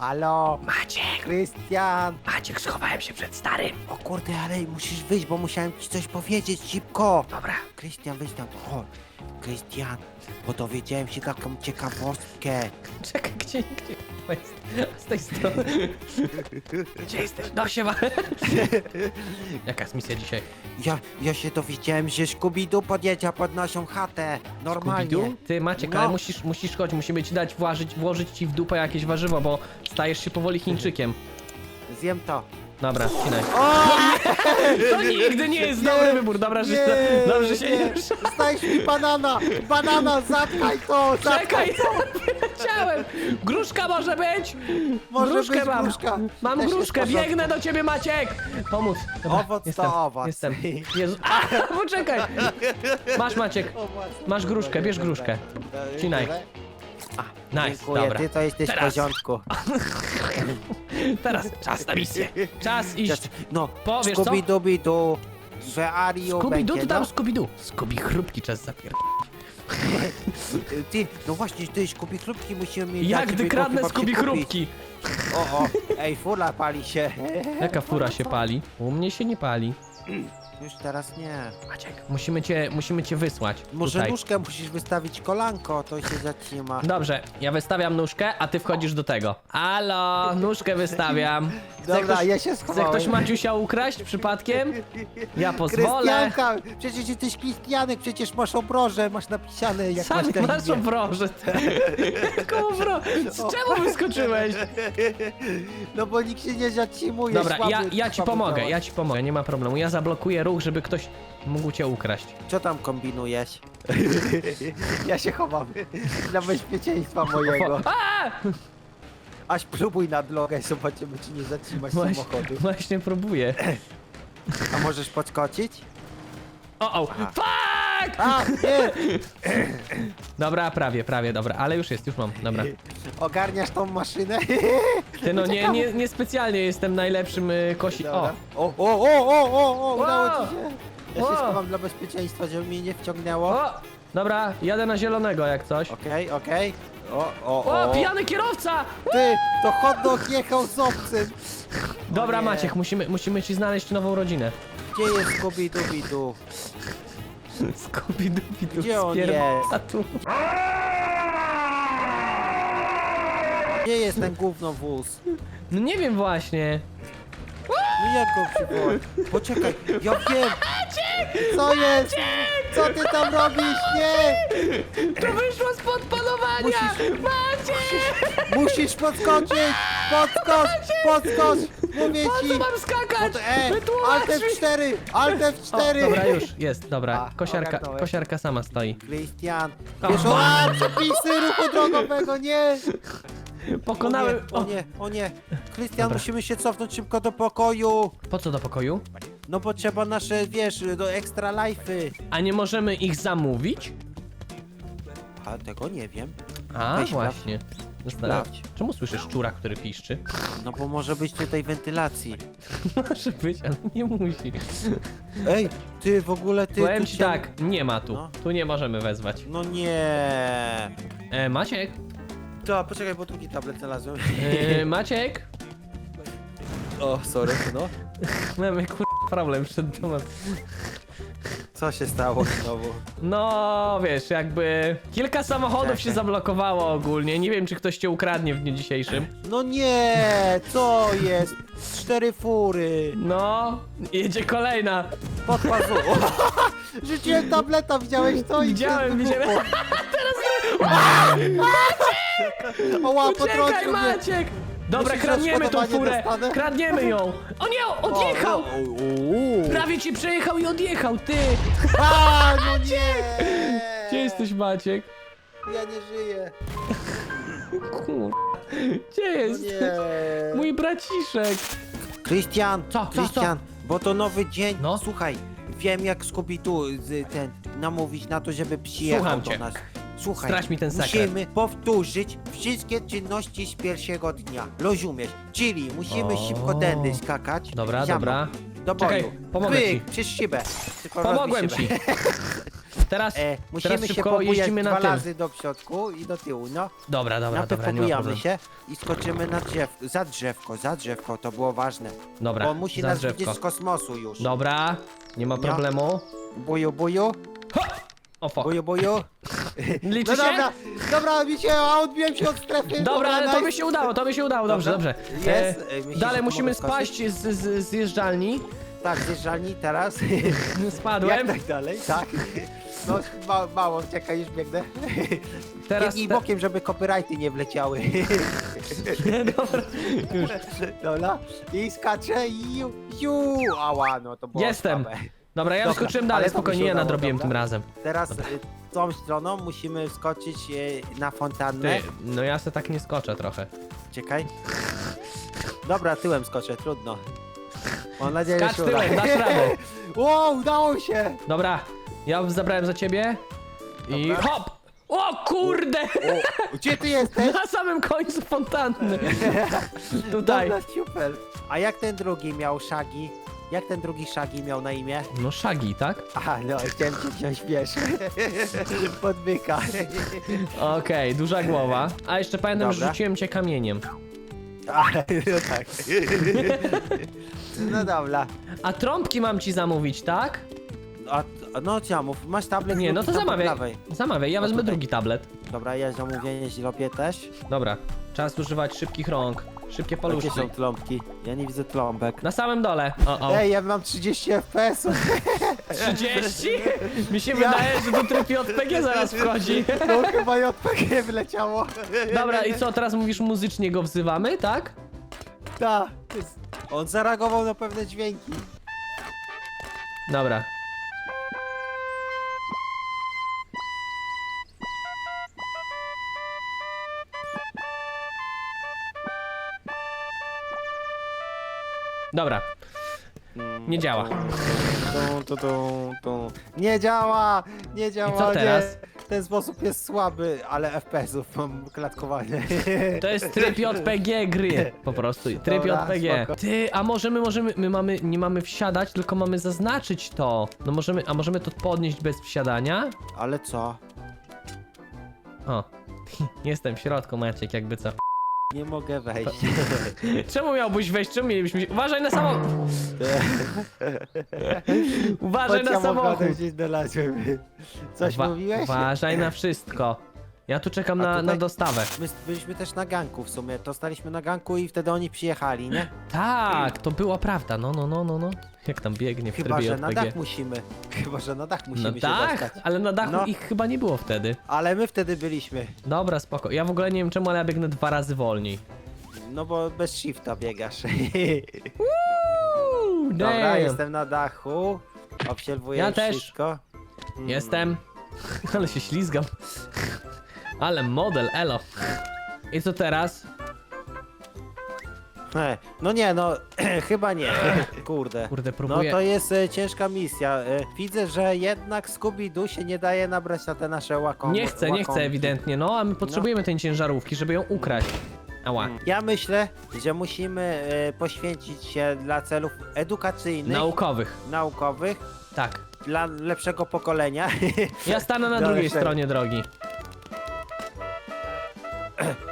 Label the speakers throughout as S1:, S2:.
S1: Halo,
S2: Maciek,
S1: Krystian.
S2: Maciek, schowałem się przed starym.
S1: O kurde, ale musisz wyjść, bo musiałem ci coś powiedzieć szybko.
S2: Dobra.
S1: Krystian, wyjdź tam. O, Krystian, bo dowiedziałem się taką ciekawostkę.
S2: Czekaj, gdzie, gdzie jest? Z tej strony. Gdzie jesteś? No się ma. Jaka jest misja dzisiaj?
S1: Ja, ja się dowiedziałem, że Scooby-Doo podjedzie pod naszą chatę. Normalnie.
S2: Ty Maciek,
S1: No.
S2: ale musisz, musisz chodzić, musimy ci dać włożyć, włożyć ci w dupę jakieś warzywo, bo stajesz się powoli Chińczykiem.
S1: Zjem to.
S2: Dobra, ścinaj.
S1: O,
S2: To nigdy nie jest dobry wybór, dobra, że się, dobrze się nie rusza.
S1: Znajdź mi banana! Banana, zatkaj to! Zatkaj.
S2: Czekaj, chciałem! Gruszka może być!
S1: Może
S2: gruszkę
S1: być
S2: mam!
S1: gruszka.
S2: Mam
S1: Też
S2: gruszkę,
S1: jest w porządku.
S2: biegnę do ciebie Maciek! Pomóc. Dobra,
S1: Owoc to
S2: jestem,
S1: owoc.
S2: Jestem. Jezu. A, poczekaj! Masz Maciek. Masz gruszkę, bierz gruszkę. Wcinaj. Nice,
S1: Dziękuję,
S2: dobra.
S1: ty to jesteś w
S2: Teraz.
S1: porządku.
S2: Teraz czas na misję. Czas iść.
S1: No,
S2: Powiesz co?
S1: Scooby-Dooby-Doo. Będzie,
S2: tu tam
S1: no.
S2: Scooby-Doo. Scooby chrupki czas zapier...
S1: Ty, no właśnie, ty Scooby chrupki musimy mieć.
S2: Jak
S1: żeby
S2: gdy kradnę
S1: chyba
S2: chrupki.
S1: O, o, ej, fula pali się.
S2: Jaka fura się pali? U mnie się nie pali.
S1: Już teraz nie.
S2: Maciek, musimy cię, musimy cię wysłać.
S1: Może
S2: tutaj.
S1: nóżkę musisz wystawić kolanko, to się zatrzyma.
S2: Dobrze, ja wystawiam nóżkę, a ty wchodzisz do tego. Alo, nóżkę wystawiam. Chce
S1: Dobra,
S2: ktoś,
S1: ja się
S2: chce
S1: schowałem.
S2: ktoś Maciusia ukraść przypadkiem? Ja pozwolę.
S1: Krystianka, przecież jesteś Krystianek, przecież masz obroże, masz napisane jak
S2: Sam
S1: masz na
S2: masz
S1: imię.
S2: obroże. Jaką obro... Z czemu wyskoczyłeś?
S1: No bo nikt się nie zatrzymuje.
S2: Dobra,
S1: słaby-
S2: ja, ja ci pomogę, ja ci pomogę, nie ma problemu. Ja zablokuję ruch, żeby ktoś mógł cię ukraść.
S1: Co tam kombinujesz? ja się chowam dla bezpieczeństwa mojego.
S2: A!
S1: Aż próbuj na drogę, zobaczymy czy nie zatrzymasz
S2: Właśnie,
S1: samochodu.
S2: właśnie próbuję.
S1: A możesz podskoczyć?
S2: O, o, fuck!
S1: A, nie!
S2: Dobra, prawie, prawie, dobra, ale już jest, już mam, dobra.
S1: Ogarniasz tą maszynę?
S2: Ty no, nie, nie, nie specjalnie jestem najlepszym y, kosi... O,
S1: Dobra. O, o, o, o, o, o, udało ci się. Ja się schowam dla bezpieczeństwa, żeby mnie nie wciągnęło.
S2: o! Dobra, jadę na zielonego jak coś.
S1: Okej, okej. O, o,
S2: O,
S1: o.
S2: pijany kierowca!
S1: Ty, to hot dog jechał z obcym.
S2: Dobra,
S1: nie.
S2: Maciek, musimy, musimy ci znaleźć nową rodzinę.
S1: Gdzie jest Scooby-Dooby-Doo?
S2: Scooby-Dooby,
S1: Gdzie on jest?
S2: tu.
S1: Gdzie jest ten gównowóz?
S2: No nie wiem właśnie.
S1: No jak go przywołać? Poczekaj, ja wiem! Co jest? Co ty tam robisz? Nie!
S2: To wyszło spod panowania! Maciek!
S1: Musisz podskoczyć! Podskocz! Podskocz! Mówię
S2: Po
S1: ci!
S2: co mam skakać?
S1: Pod, e,
S2: Wytłumacz
S1: Alt
S2: mi!
S1: F4! Alt
S2: O,
S1: F4!
S2: dobra, już, jest, dobra.
S1: A,
S2: Kosiarka,
S1: ogarnąłem.
S2: kosiarka sama stoi.
S1: Krystian!
S2: O.
S1: Wiesz, o, a, przepisy ruchu drogowego, nie!
S2: Pokonały...
S1: O nie, o nie! Krystian,
S2: Dobra.
S1: musimy się cofnąć szybko do pokoju!
S2: Po co do pokoju?
S1: No bo trzeba nasze, wiesz, do extra life'y.
S2: A nie możemy ich zamówić?
S1: A tego nie wiem.
S2: A,
S1: Weź
S2: właśnie. Się. Czemu słyszysz szczura, który piszczy?
S1: No bo może być tutaj wentylacji.
S2: Może być, ale nie musi.
S1: Ej, ty w ogóle ty.
S2: Powiem
S1: tu
S2: ci
S1: się-
S2: tak, nie ma tu.
S1: No.
S2: Tu nie możemy wezwać.
S1: No nie.
S2: E, Maciek?
S1: To, poczekaj, bo drugi tablet znalazłem.
S2: E, Maciek?
S1: O, sorry, no.
S2: Mamy kur... problem przed domem.
S1: Co się stało znowu?
S2: No, wiesz, jakby kilka samochodów się zablokowało ogólnie. Nie wiem, czy ktoś cię ukradnie w dniu dzisiejszym.
S1: No nie, co jest? Cztery fury.
S2: No, jedzie kolejna.
S1: Pod pazu. Rzuciłem tableta, widziałeś to? I
S2: Widziałem, widziałem.
S1: wybuchło. Oła,
S2: Uciekaj,
S1: potrącił mnie.
S2: Maciek! Dobra,
S1: Myślisz, że
S2: kradniemy tą
S1: odszkodowanie
S2: furę!
S1: dostanę?
S2: Kradniemy ją! O nie, odjechał!
S1: O.
S2: Prawie ci przejechał i odjechał, ty!
S1: A, no nie!
S2: Gdzie jesteś, Maciek?
S1: Ja nie żyję.
S2: Kur... Gdzie
S1: No
S2: jest?
S1: nie.
S2: Mój braciszek!
S1: Krystian,
S2: Co, co,
S1: Krystian, bo to nowy dzień.
S2: No.
S1: Słuchaj, wiem jak Scooby-Doo z- ten namówić na to, żeby przyjechał
S2: Słucham
S1: do
S2: cię.
S1: nas. Słuchaj,
S2: mi ten sekret.
S1: musimy powtórzyć wszystkie czynności z pierwszego dnia. Rozumiesz? Czyli musimy
S2: O.
S1: szybko tędy skakać.
S2: Dobra,
S1: za mną,
S2: dobra.
S1: Do
S2: Czekaj,
S1: boju.
S2: pomogę
S1: Pyk,
S2: ci.
S1: przez szybę. Tylko
S2: Pomogłem ci! Teraz,
S1: E, musimy
S2: teraz
S1: się
S2: szybko
S1: pobujać
S2: jeździmy na tym.
S1: razy do przodku i do tyłu, no.
S2: Dobra, dobra, dobra, nie ma problemu.
S1: się i skoczymy na drzew, za drzewko, za drzewko, to było ważne.
S2: Dobra,
S1: Bo musi
S2: za
S1: nas
S2: drzewko.
S1: widzieć z kosmosu już.
S2: Dobra, nie ma
S1: No.
S2: problemu.
S1: Buju, buju,
S2: O fuck.
S1: buju, buju.
S2: Liczy
S1: No
S2: się?
S1: dobra, dobra, mi się, a odbiłem się od strefy.
S2: Dobra, ale to
S1: nice.
S2: by się udało, to by się udało, dobrze,
S1: Dobra.
S2: dobrze. E,
S1: Jest, e,
S2: dalej musimy
S1: skoczyć?
S2: spaść z, z, z zjeżdżalni.
S1: Tak, zjeżdżalni teraz. Jak
S2: Spadłem.
S1: najdalej, tak. No, ma, mało, czekaj, już biegnę.
S2: Teraz
S1: Biegnij
S2: te-
S1: bokiem, żeby copyrighty nie wleciały.
S2: Dobra, już.
S1: Dobra, i skaczę i ju, ju. Ała, no to było
S2: Jestem.
S1: słabe.
S2: Dobra, ja
S1: Dobra,
S2: wyskoczyłem
S1: ale
S2: dalej, spokojnie, ja
S1: udało,
S2: nadrobiłem
S1: dobra.
S2: tym razem.
S1: Teraz y, tą stroną musimy wskoczyć y, na fontannę.
S2: Ty, no ja se tak nie skoczę trochę.
S1: Czekaj. Dobra, tyłem skoczę, trudno. Mam nadzieję, że się uda.
S2: tyłem, dasz radę.
S1: Wow, udało się!
S2: Dobra, ja zabrałem za ciebie i
S1: Dobra.
S2: hop! O kurde!
S1: O, gdzie ty jesteś?
S2: Na samym końcu fontanny. Tutaj.
S1: Dobra, super. A jak ten drugi miał Shaggy? Jak ten drugi Shaggy miał na imię?
S2: No Shaggy, tak?
S1: Aha, no chciałem cię wziąć, wiesz. Podbyka.
S2: Okej, duża głowa. A jeszcze pamiętam, że
S1: Dobra.
S2: rzuciłem cię kamieniem.
S1: A, no tak. No dobra.
S2: A trąbki mam ci zamówić, tak?
S1: A, no Ciamów, masz tablet?
S2: Nie, no
S1: drugi
S2: to
S1: tam po
S2: zamawiaj.
S1: prawej.
S2: Zamawiaj, ja
S1: No
S2: wezmę
S1: tutaj.
S2: drugi tablet.
S1: Dobra, ja zamówienie zrobię też.
S2: Dobra, czas używać szybkich rąk. Szybkie
S1: Gdzie
S2: paluszki.
S1: są trąbki? Ja nie widzę trąbek.
S2: Na samym dole. O, o.
S1: Ej, ja mam 30 FPS-ów.
S2: 30? Mi się
S1: Ja-
S2: wydaje, że do tryb JPG zaraz wchodzi.
S1: No chyba JPG wyleciało.
S2: Dobra, i co, teraz mówisz muzycznie go wzywamy, tak?
S1: Tak. On zareagował na pewne dźwięki.
S2: Dobra. Dobra, nie działa.
S1: Tu, tu, tu. Nie działa! Nie działa!
S2: co teraz?
S1: Nie. Ten sposób jest słaby, ale FPS-ów mam klatkowane.
S2: To jest tryb JPG gry, po prostu, tryb
S1: Dobra,
S2: JPG.
S1: spoko.
S2: Ty, a może my możemy, my mamy, nie mamy wsiadać, tylko mamy zaznaczyć to. No możemy, a możemy to podnieść bez wsiadania?
S1: Ale co?
S2: O, jestem w środku, Maciek, jakby co.
S1: Nie mogę wejść.
S2: Czemu miałbyś wejść? Czemu mielibyśmy. Uważaj na samochód! Uważaj na samochód!
S1: gdzieś znalazłem. Coś
S2: Uwa-
S1: mówiłeś?
S2: Uważaj na wszystko. Ja tu czekam
S1: A
S2: na,
S1: tutaj-
S2: na dostawę.
S1: My byliśmy też na ganku w sumie. To staliśmy na ganku i wtedy oni przyjechali, nie?
S2: Tak, to była prawda. No, no, no, no, no. Jak tam biegnie w
S1: Chyba,
S2: trybie
S1: że na dach musimy. Chyba, że na dach musimy
S2: No
S1: się
S2: tak,
S1: dostać.
S2: ale na dachu
S1: No.
S2: ich chyba nie było wtedy.
S1: Ale my wtedy byliśmy.
S2: Dobra, spoko. Ja w ogóle nie wiem czemu, ale ja biegnę dwa razy wolniej.
S1: No bo bez shifta biegasz.
S2: Uuu,
S1: Dobra,
S2: damn.
S1: jestem na dachu. Obserwuję
S2: Ja też.
S1: wszystko. Mm.
S2: Jestem. Ale się ślizgam. Ale model, elo. I co teraz?
S1: E, No nie, no chyba nie. Kurde.
S2: Kurde,
S1: No
S2: próbuję.
S1: to jest e, ciężka misja. E, widzę, że jednak Scooby-Doo się nie daje nabrać na te nasze łakom.
S2: Nie chcę, nie chcę
S1: łakomki.
S2: ewidentnie, no a my potrzebujemy tej ciężarówki, żeby ją ukraść. Ała.
S1: Ja myślę, że musimy e, poświęcić się dla celów edukacyjnych,
S2: Naukowych.
S1: naukowych,
S2: Tak.
S1: dla lepszego pokolenia.
S2: Ja stanę na
S1: Dobra,
S2: drugiej stronie drogi.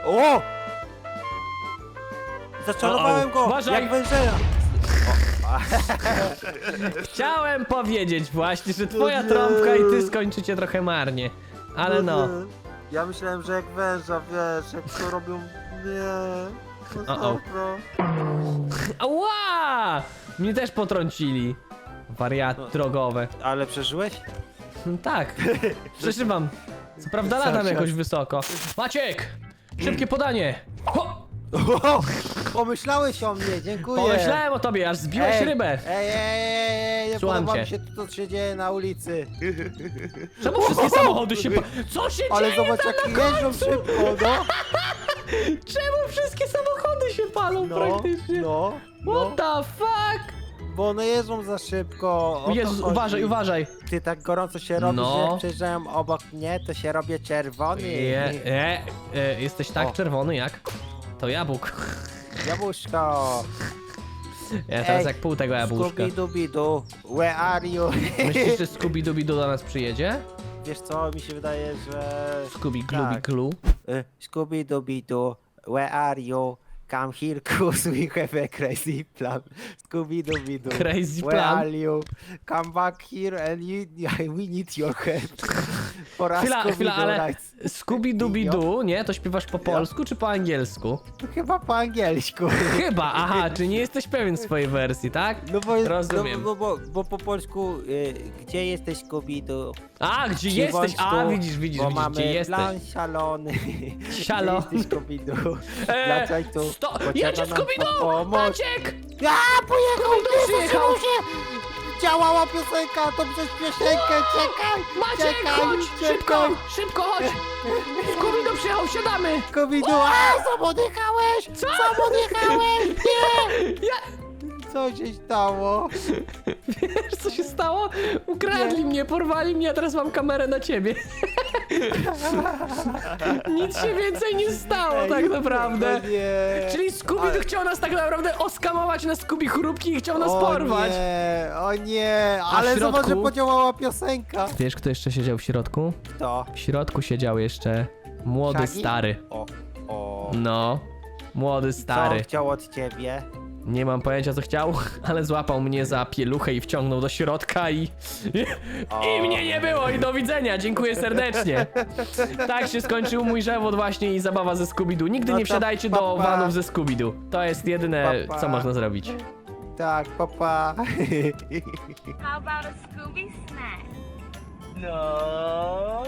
S1: O! Zaczarowałem
S2: O, o.
S1: go!
S2: Uważaj!
S1: Jak wężera!
S2: Chciałem powiedzieć właśnie, że twoja
S1: nie.
S2: trąbka i ty skończycie trochę marnie. Ale no.
S1: Ja myślałem, że jak węża, wiesz, jak to robią... Nie...
S2: O-o. Ała! Mnie też potrącili. Wariaty
S1: No.
S2: drogowe.
S1: Ale przeżyłeś?
S2: Tak. Przeżywam. Co prawda latam jakoś wysoko. Maciek! Szybkie podanie! Ho!
S1: O, pomyślałeś o mnie, dziękuję.
S2: Pomyślałem o tobie, aż zbiłeś
S1: Ej,
S2: rybę.
S1: Ej, ej, ej, ej, nie
S2: Słucham
S1: podoba
S2: cię.
S1: mi się to, co się dzieje na ulicy.
S2: Czemu wszystkie samochody się pa... Co się
S1: Ale
S2: dzieje
S1: zobacz,
S2: tam
S1: jak
S2: na
S1: jeżdżą
S2: końcu?
S1: szybko, no.
S2: Czemu wszystkie samochody się palą
S1: No,
S2: praktycznie?
S1: no, no,
S2: What the fuck?
S1: Bo one jeżdżą za szybko. O to
S2: Jezus,
S1: chodzi.
S2: uważaj, uważaj.
S1: Ty tak gorąco się robi,
S2: No.
S1: że jak przejeżdżają obok mnie, to się robię czerwony.
S2: Je, e, e, jesteś tak
S1: O.
S2: czerwony jak to jabłko.
S1: Jabłuszko.
S2: Ja teraz
S1: Ej,
S2: jak pół tego jabłuszka.
S1: Scooby-Dooby-Doo, where are you?
S2: Myślisz, że Scooby-Dooby do nas przyjedzie?
S1: wiesz co, mi się wydaje, że...
S2: Scooby Glooby
S1: Tak. Y, Scooby-Dooby-Doo, where are you? Come here, cause we have a crazy plan. Scooby-Dooby-Doo,
S2: Crazy
S1: where
S2: plan.
S1: are you? Come back here and you, we need your help.
S2: Chwila, chwila, ale
S1: rights.
S2: Scooby Dooby Doo, nie? To śpiewasz po polsku czy po angielsku?
S1: To chyba po angielsku.
S2: Chyba, aha, czy nie jesteś pewien swojej wersji, tak?
S1: No bo,
S2: Rozumiem.
S1: No, bo, bo, bo po polsku, y, gdzie jesteś Scooby-Doo?
S2: A, gdzie jesteś? A,
S1: tu,
S2: widzisz, widzisz,
S1: bo
S2: widzisz,
S1: mamy
S2: gdzie jesteś.
S1: plan szalony.
S2: Sialo.
S1: Gdzie jesteś Scooby-Doo?
S2: Eee,
S1: Wracaj tu.
S2: sto...
S1: potrzeba
S2: Jedzie
S1: nam
S2: Scooby-Doo!
S1: pomoc.
S2: Maciek!
S1: A, pojechał,
S2: Scooby-Doo przyjechał.
S1: Działała piosenka, to przez piosenkę, czekaj!
S2: Maciek,
S1: czekaj,
S2: chodź! Szybko!
S1: czekaj.
S2: Szybko, chodź! Scooby-Doo przyjechał, wsiadamy!
S1: Scooby-Doo, a, sam odjechałeś!
S2: Co?
S1: Sam odjechałeś! Nie!
S2: Ja...
S1: Co się stało?
S2: Wiesz, co się stało? Ukradli mnie, porwali mnie, a teraz mam kamerę na ciebie. Nic się więcej nie stało
S1: Ej,
S2: tak naprawdę.
S1: No nie.
S2: Czyli Scooby
S1: Ale-
S2: chciał nas tak naprawdę oskamować na Scooby chrupki i chciał nas
S1: o
S2: porwać.
S1: nie, o nie,
S2: A w
S1: ale zobacz, że
S2: środku?
S1: podziałała piosenka.
S2: Wiesz, kto jeszcze siedział w środku?
S1: To.
S2: W środku siedział jeszcze młody
S1: Shaggy?
S2: stary.
S1: O, o.
S2: No, młody
S1: Co on
S2: stary.
S1: chciał od ciebie?
S2: Nie mam pojęcia co chciał, ale złapał mnie za pieluchę i wciągnął do środka i... I mnie nie było i do widzenia, dziękuję serdecznie. Tak się skończył mój żewot właśnie i zabawa ze Scooby-Doo. Nigdy
S1: No
S2: nie
S1: to
S2: wsiadajcie do vanów ze Scooby-Doo. To jest jedyne,
S1: Papa.
S2: co można zrobić.
S1: Tak, papa.
S3: How about a Scooby snack?
S1: No.